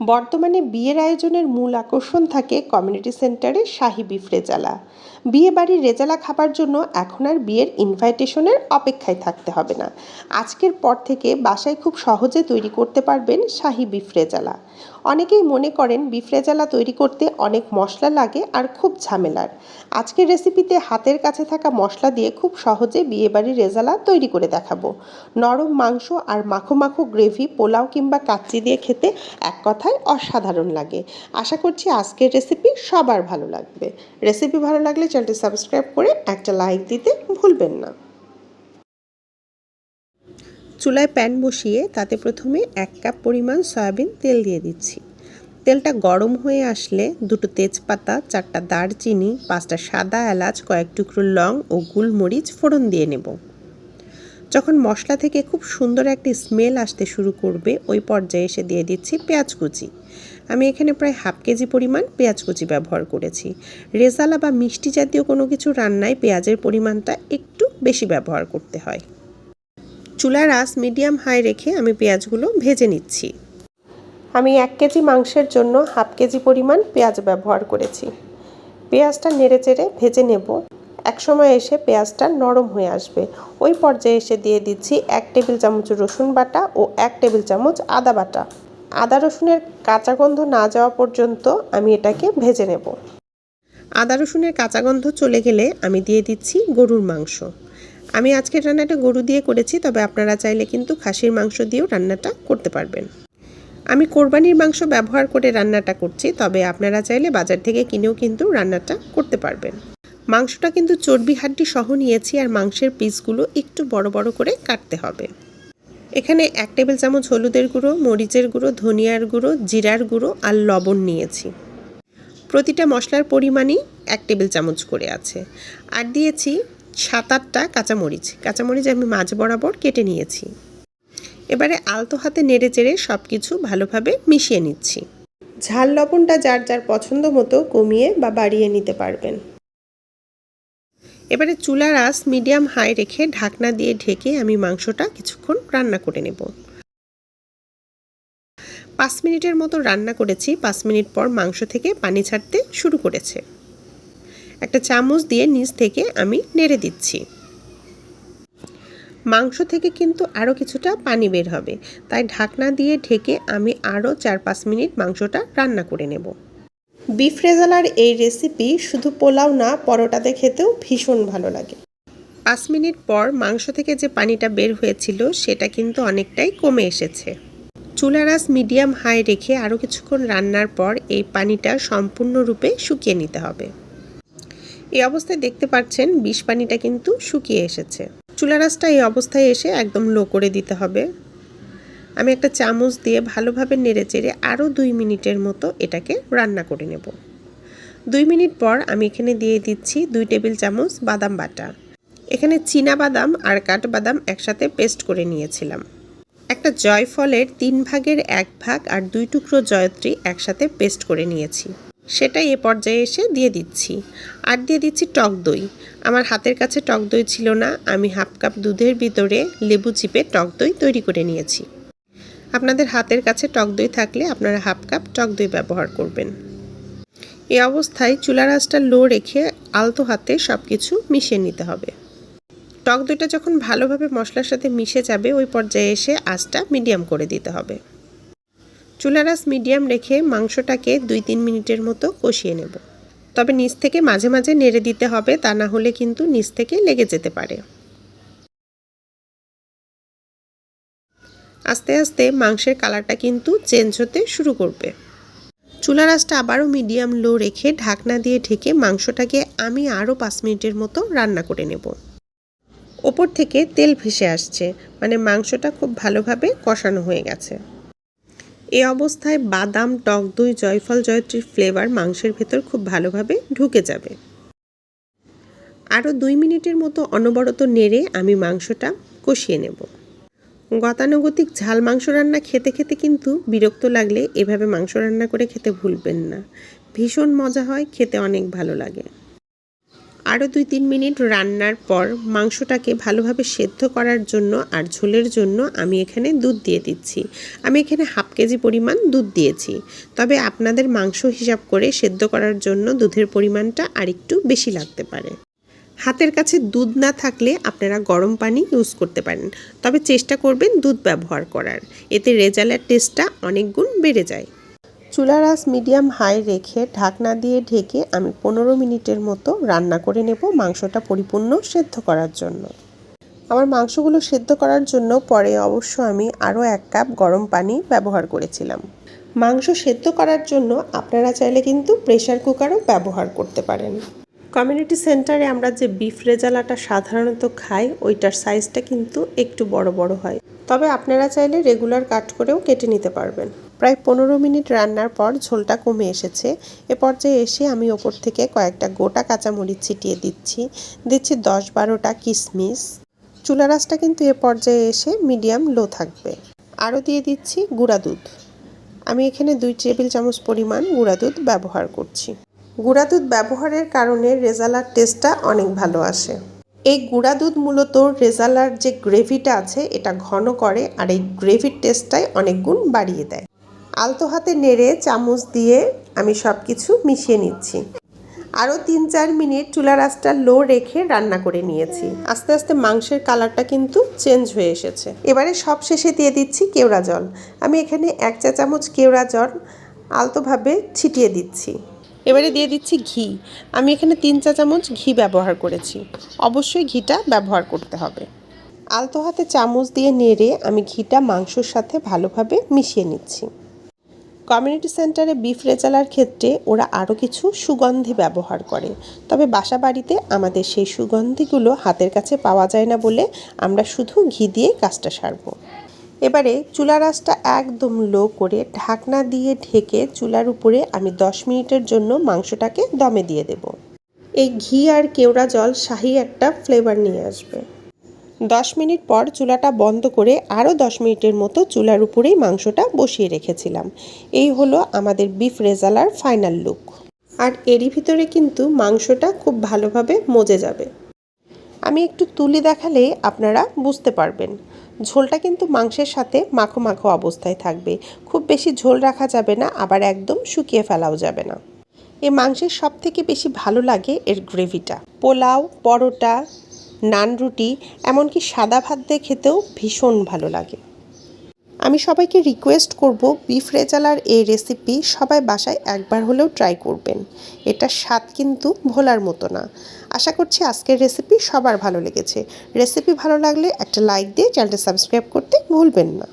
বর্তমানে বিয়ের আয়োজনের মূল আকর্ষণ থাকে কমিউনিটি সেন্টারে শাহী বিফ রেজালা। বিয়ে বাড়ির রেজালা খাবার জন্য এখন আর বিয়ের ইনভাইটেশনের অপেক্ষায় থাকতে হবে না। আজকের পর থেকে বাসায় খুব সহজে তৈরি করতে পারবেন শাহী বিফ রেজালা। অনেকেই মনে করেন বিফ রেজালা তৈরি করতে অনেক মশলা লাগে আর খুব ঝামেলার। আজকের রেসিপিতে হাতের কাছে থাকা মশলা দিয়ে খুব সহজে বিয়েবাড়ির রেজালা তৈরি করে দেখাবো। নরম মাংস আর মাখো মাখো গ্রেভি, পোলাও কিংবা কাচ্চি দিয়ে খেতে এক কথায় অসাধারণ লাগে। আশা করছি আজকের রেসিপি সবার ভালো লাগবে। রেসিপি ভালো লাগলে চ্যানেলটি সাবস্ক্রাইব করে একটা লাইক দিতে ভুলবেন না। চুলায় প্যান বসিয়ে তাতে প্রথমে এক কাপ পরিমাণ সয়াবিন তেল দিয়ে দিচ্ছি। তেলটা গরম হয়ে আসলে দুটো তেজপাতা, চারটা দারচিনি, পাঁচটা সাদা এলাচ, কয়েক টুকরো লং ও গুলমরিচ ফোড়ন দিয়ে নেব। যখন মশলা থেকে খুব সুন্দর একটি স্মেল আসতে শুরু করবে, ওই পর্যায়ে এসে দিয়ে দিচ্ছি পেঁয়াজ কুচি। আমি এখানে প্রায় হাফ কেজি পরিমাণ পেঁয়াজ কুচি ব্যবহার করেছি। রেজালা বা মিষ্টি জাতীয় কোনো কিছু রান্নায় পেঁয়াজের পরিমাণটা একটু বেশি ব্যবহার করতে হয়। চুলার আঁচ মিডিয়াম হাই রেখে আমি পেঁয়াজগুলো ভেজে নিচ্ছি। আমি এক কেজি মাংসের জন্য হাফ কেজি পরিমাণ পেঁয়াজ ব্যবহার করেছি। পেঁয়াজটা নেড়ে চেড়ে ভেজে নেব। এক সময় এসে পেঁয়াজটা নরম হয়ে আসবে। ওই পর্যায়ে এসে দিয়ে দিচ্ছি এক টেবিল চামচ রসুন বাটা ও এক টেবিল চামচ আদা বাটা। আদা রসুনের কাঁচা গন্ধ না যাওয়া পর্যন্ত আমি এটাকে ভেজে নেব। আদা রসুনের কাঁচা গন্ধ চলে গেলে আমি দিয়ে দিচ্ছি গরুর মাংস। আমি আজকের রান্নাটা গরু দিয়ে করেছি, তবে আপনারা চাইলে কিন্তু খাসির মাংস দিয়েও রান্নাটা করতে পারবেন। আমি কোরবানির মাংস ব্যবহার করে রান্নাটা করছি, তবে আপনারা চাইলে বাজার থেকে কিনেও কিন্তু রান্নাটা করতে পারবেন। মাংসটা কিন্তু চর্বি হাড্ডি সহ নিয়েছি আর মাংসের পিসগুলো একটু বড় বড় করে কাটতে হবে। এখানে এক টেবিল চামচ হলুদের গুঁড়ো, মরিচের গুঁড়ো, ধনিয়ার গুঁড়ো, জিরার গুঁড়ো আর লবণ নিয়েছি। প্রতিটা মশলার পরিমাণই এক টেবিল চামচ করে আছে। আর দিয়েছি সাত আটটা কাঁচামরিচ। কাঁচামরিচ আমি মাঝ বরাবর কেটে নিয়েছি। এবারে আলতো হাতে নেড়ে চেড়ে সব কিছু ভালোভাবে মিশিয়ে নিচ্ছি। ঝাল লবণটা যার যার পছন্দ মতো কমিয়ে বা বাড়িয়ে নিতে পারবেন। এবারে চুলার আঁচ মিডিয়াম হাই রেখে ঢাকনা দিয়ে ঢেকে আমি মাংসটা কিছুক্ষণ রান্না করে নেব। পাঁচ মিনিটের মতো রান্না করেছি, পাঁচ মিনিট পর মাংস থেকে পানি ছাড়তে শুরু করেছে। একটা চামচ দিয়ে নিচ থেকে আমি নেড়ে দিচ্ছি। মাংস থেকে কিন্তু আরও কিছুটা পানি বের হবে, তাই ঢাকনা দিয়ে ঢেকে আমি আরও চার পাঁচ মিনিট মাংসটা রান্না করে নেব। বিফ রেজালার এই রেসিপি শুধু পোলাও না পরোটাতে খেতেও ভীষণ ভালো লাগে। পাঁচ মিনিট পর মাংস থেকে যে পানিটা বের হয়েছিল, সেটা কিন্তু অনেকটাই কমে এসেছে। চুলার আঁচ মিডিয়াম হাই রেখে আরও কিছুক্ষণ রান্নার পর এই পানিটা সম্পূর্ণরূপে শুকিয়ে নিতে হবে। এই অবস্থায় দেখতে পাচ্ছেন, বিষ পানিটা কিন্তু শুকিয়ে এসেছে। চুলার আঁচটা এই অবস্থায় এসে একদম লো করে দিতে হবে। আমি একটা চামচ দিয়ে ভালোভাবে নেড়ে চেড়ে আরও দুই মিনিটের মতো এটাকে রান্না করে নেব। দুই মিনিট পর আমি এখানে দিয়ে দিচ্ছি দুই টেবিল চামচ বাদাম বাটা। এখানে চীনা বাদাম আর কাঠবাদাম একসাথে পেস্ট করে নিয়েছিলাম। একটা জয়ফলের তিন ভাগের এক ভাগ আর দুই টুকরো জয়ত্রী একসাথে পেস্ট করে নিয়েছি। সেটাই এ পর্যায়ে এসে দিয়ে দিচ্ছি। আর দিয়ে দিচ্ছি টক দই। আমার হাতের কাছে টক দই ছিল না। আমি হাফ কাপ দুধের ভিতরে লেবু চিপে টক দই তৈরি করে নিয়েছি। আপনাদের হাতের কাছে টক দই থাকলে আপনারা হাফ কাপ টক দই ব্যবহার করবেন। এই অবস্থায় চুলার আঁচটা লো রেখে আলতো হাতে সব কিছু মিশিয়ে নিতে হবে। টক দইটা যখন ভালোভাবে মশলার সাথে মিশে যাবে, ওই পর্যায়ে এসে আঁচটা মিডিয়াম করে দিতে হবে। চুলার আঁচ মিডিয়াম রেখে মাংসটাকে দুই তিন মিনিটের মতো কষিয়ে নেব। তবে নিচ থেকে মাঝে মাঝে নেড়ে দিতে হবে, তা না হলে কিন্তু নিচ থেকে লেগে যেতে পারে। আস্তে আস্তে মাংসের কালারটা কিন্তু চেঞ্জ হতে শুরু করবে। চুলার আঁচটা আবারও মিডিয়াম লো রেখে ঢাকনা দিয়ে ঢেকে মাংসটাকে আমি আরও পাঁচ মিনিটের মতো রান্না করে নেব। ওপর থেকে তেল ভেসে আসছে মানে মাংসটা খুব ভালোভাবে কষানো হয়ে গেছে। এ অবস্থায় বাদাম, টক দই, জয়ফল, জয়ত্রীর ফ্লেভার মাংসের ভেতর খুব ভালোভাবে ঢুকে যাবে। আরও দুই মিনিটের মতো অনবরত নেড়ে আমি মাংসটা কষিয়ে নেব। গতানুগতিক ঝাল মাংস রান্না খেতে খেতে কিন্তু বিরক্ত লাগলে এভাবে মাংস রান্না করে খেতে ভুলবেন না। ভীষণ মজা হয়, খেতে অনেক ভালো লাগে। আরও দুই তিন মিনিট রান্নার পর মাংসটাকে ভালোভাবে সেদ্ধ করার জন্য আর ঝোলের জন্য আমি এখানে দুধ দিয়ে দিচ্ছি। আমি এখানে হাফ কেজি পরিমাণ দুধ দিয়েছি। তবে আপনাদের মাংস হিসাব করে সেদ্ধ করার জন্য দুধের পরিমাণটা আরেকটু বেশি লাগতে পারে। হাতের কাছে দুধ না থাকলে আপনারা গরম পানি ইউজ করতে পারেন। তবে চেষ্টা করবেন দুধ ব্যবহার করার। এতে রেজালের টেস্টটা অনেক গুণ বেড়ে যায়। চুলার আঁচ মিডিয়াম হাই রেখে ঢাকনা দিয়ে ঢেকে আমি পনেরো মিনিটের মতো রান্না করে নেব মাংসটা পরিপূর্ণ সেদ্ধ করার জন্য। আমার মাংসগুলো সেদ্ধ করার জন্য পরে অবশ্য আমি আরও এক কাপ গরম পানি ব্যবহার করেছিলাম। মাংস সেদ্ধ করার জন্য আপনারা চাইলে কিন্তু প্রেশার কুকারও ব্যবহার করতে পারেন। কমিউনিটি সেন্টারে আমরা যে বিফ রেজালাটা সাধারণত খাই, ওইটার সাইজটা কিন্তু একটু বড় বড় হয়। তবে আপনারা চাইলে রেগুলার কাট করেও কেটে নিতে পারবেন। প্রায় পনেরো মিনিট রান্নার পর ঝোলটা কমে এসেছে। এ পর্যায়ে এসে আমি ওপর থেকে কয়েকটা গোটা কাঁচামরিচ ছিটিয়ে দিচ্ছি। দিচ্ছি দশ বারোটা কিশমিশ চুলা রাসটা কিন্তু এ পর্যায়ে এসে মিডিয়াম লো থাকবে। আরও দিয়ে দিচ্ছি গুঁড়া দুধ। আমি এখানে দুই টেবিল চামচ পরিমাণ গুঁড়া দুধ ব্যবহার করছি। গুঁড়া দুধ ব্যবহারের কারণে রেজালার টেস্টটা অনেক ভালো আসে। এই গুঁড়া দুধ মূলত রেজালার যে গ্রেভিটা আছে, এটা ঘন করে আর এই গ্রেভির টেস্টটাই অনেক গুণ বাড়িয়ে দেয়। আলতো হাতে নেড়ে চামচ দিয়ে আমি সব কিছু মিশিয়ে নিচ্ছি। আরও তিন চার মিনিট চুলা রাসটা লো রেখে রান্না করে নিয়েছি। আস্তে আস্তে মাংসের কালারটা কিন্তু চেঞ্জ হয়ে এসেছে। এবারে সব শেষে দিয়ে দিচ্ছি কেওড়া জল। আমি এখানে এক চা চামচ কেওড়া জল আলতোভাবে ছিটিয়ে দিচ্ছি। এবারে দিয়ে দিচ্ছি ঘি। আমি এখানে তিন চা চামচ ঘি ব্যবহার করেছি। অবশ্যই ঘিটা ব্যবহার করতে হবে। আলতো হাতে চামচ দিয়ে নেড়ে আমি ঘিটা মাংসর সাথে ভালোভাবে মিশিয়ে নিচ্ছি। কমিউনিটি সেন্টারে বিফ রেজালার ক্ষেত্রে ওরা আরও কিছু সুগন্ধি ব্যবহার করে। তবে বাসা বাড়িতে আমাদের সেই সুগন্ধিগুলো হাতের কাছে পাওয়া যায় না বলে আমরা শুধু ঘি দিয়ে কাজটা সারবো। এবারে চুলার আঁচটা একদম লো করে ঢাকনা দিয়ে ঢেকে চুলার উপরে আমি দশ মিনিটের জন্য মাংসটাকে দমে দিয়ে দেব। এই ঘি আর কেওড়া জল শাহি একটা ফ্লেভার নিয়ে আসবে। দশ মিনিট পর চুলাটা বন্ধ করে আরও দশ মিনিটের মতো চুলার উপরেই মাংসটা বসিয়ে রেখেছিলাম। এই হলো আমাদের বিফ রেজালার ফাইনাল লুক আর এরই ভিতরে কিন্তু মাংসটা খুব ভালোভাবে মজে যাবে। আমি একটু তুলে দেখালে আপনারা বুঝতে পারবেন। ঝোলটা কিন্তু মাংসের সাথে মাখো মাখো অবস্থায় থাকবে। খুব বেশি ঝোল রাখা যাবে না, আবার একদম শুকিয়ে ফেলাও যাবে না। এই মাংসের সব থেকে বেশি ভালো লাগে এর গ্রেভিটা। পোলাও, পরোটা, নান রুটি, এমনকি সাদা ভাত দিয়ে খেতেও ভীষণ ভালো লাগে। আমি সবাইকে রিকোয়েস্ট করব বিফ রেজালার এই রেসিপি সবাই বাসায় একবার হলেও ট্রাই করবেন। এটা স্বাদ কিন্তু ভোলার মতো না। আশা করছি আজকের রেসিপি সবার ভালো লেগেছে। রেসিপি ভালো লাগলে একটা লাইক দিয়ে চ্যানেলটা সাবস্ক্রাইব করতে ভুলবেন না।